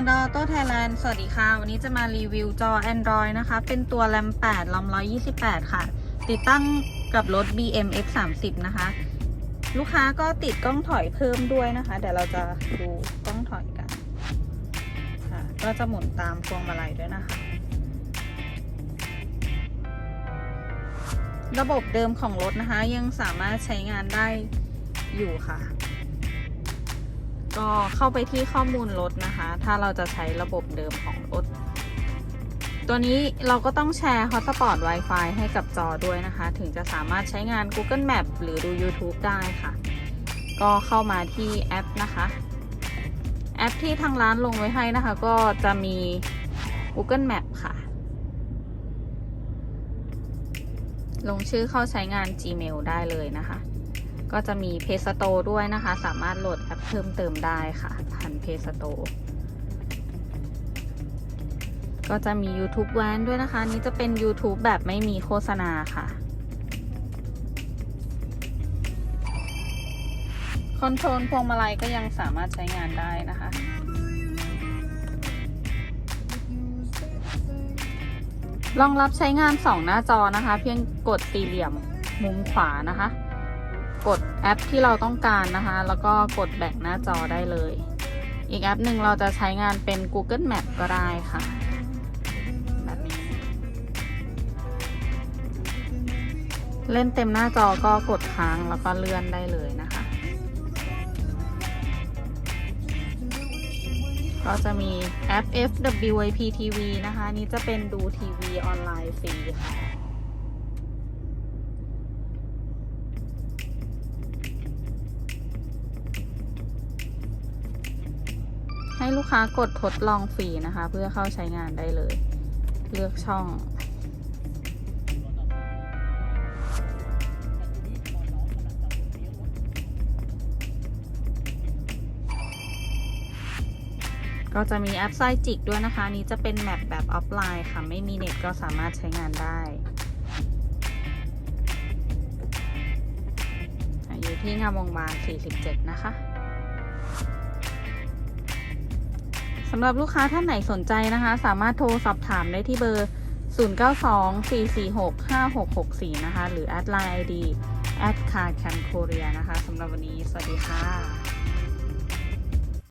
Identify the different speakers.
Speaker 1: Android Auto Thailand สวัสดีค่ะ วันนี้จะมารีวิวจอ Android นะคะ เป็นตัว RAM 8 RAM 128 ค่ะ ติดตั้งกับรถ BM X 3 0 นะคะ ลูกค้าก็ติดกล้องถอยเพิ่มด้วยนะคะ เดี๋ยวเราจะดูกล้องถอยกันค่ะก็จะหมุนตามพวงมาลัยด้วยนะคะ ระบบเดิมของรถนะคะ ยังสามารถใช้งานได้อยู่ค่ะ ก็เข้าไปที่ข้อมูลรถนะคะ ถ้าเราจะใช้ระบบเดิมของรถ ตัวนี้เราก็ต้องแชร์ Hotspot Wi-Fi ให้กับจอด้วยนะคะ ถึงจะสามารถใช้งาน Google Map หรือดู YouTube ได้ค่ะ ก็เข้ามาที่แอปนะคะ แอปที่ทางร้านลงไว้ให้นะคะ ก็จะมี Google Map ค่ะ ลงชื่อเข้าใช้งาน Gmail ได้เลยนะคะ ก็จะมี Play Store ด้วยนะคะ สามารถโหลดแอปเพิ่มเติมได้ค่ะผ่าน Play Store ก็จะมี YouTube แวนด้วยนะคะ นี่จะเป็น YouTube แบบไม่มีโฆษณาค่ะคอนโทรลพวงมาลัยก็ยังสามารถใช้งานได้นะคะ รองรับใช้งาน 2 หน้าจอนะคะ เพียงกดสี่เหลี่ยมมุมขวานะคะ กดแอปที่เราต้องการนะคะ แล้วก็กดแบ่งหน้าจอได้เลย อีกแอปหนึ่งเราจะใช้งานเป็น Google Map ก็ได้ค่ะแบบนี้ เล่นเต็มหน้าจอก็กดค้างแล้วก็เลื่อนได้เลยนะคะ ก็จะมีแอป FWIP TV นะคะ นี่จะเป็นดูทีวีออนไลน์ฟรีค่ะ ให้ลูกค้ากดทดลองฟรีนะคะ เพื่อเข้าใช้งานได้เลย เลือกช่อง ก็จะมีแอปไซจิกด้วยนะคะ นี้จะเป็นแมปแบบออฟไลน์ค่ะ ไม่มีเน็ตก็สามารถใช้งานได้อยู่ที่งามวงวาน47 นะคะ สำหรับลูกค้าท่านไหนสนใจนะคะ สามารถโทรสอบถามได้ที่เบอร์ 0924465664 นะคะ หรือแอดไลน์ ID แอดคาร์แคมโคเรียนะคะสำหรับวันนี้ สวัสดีค่ะ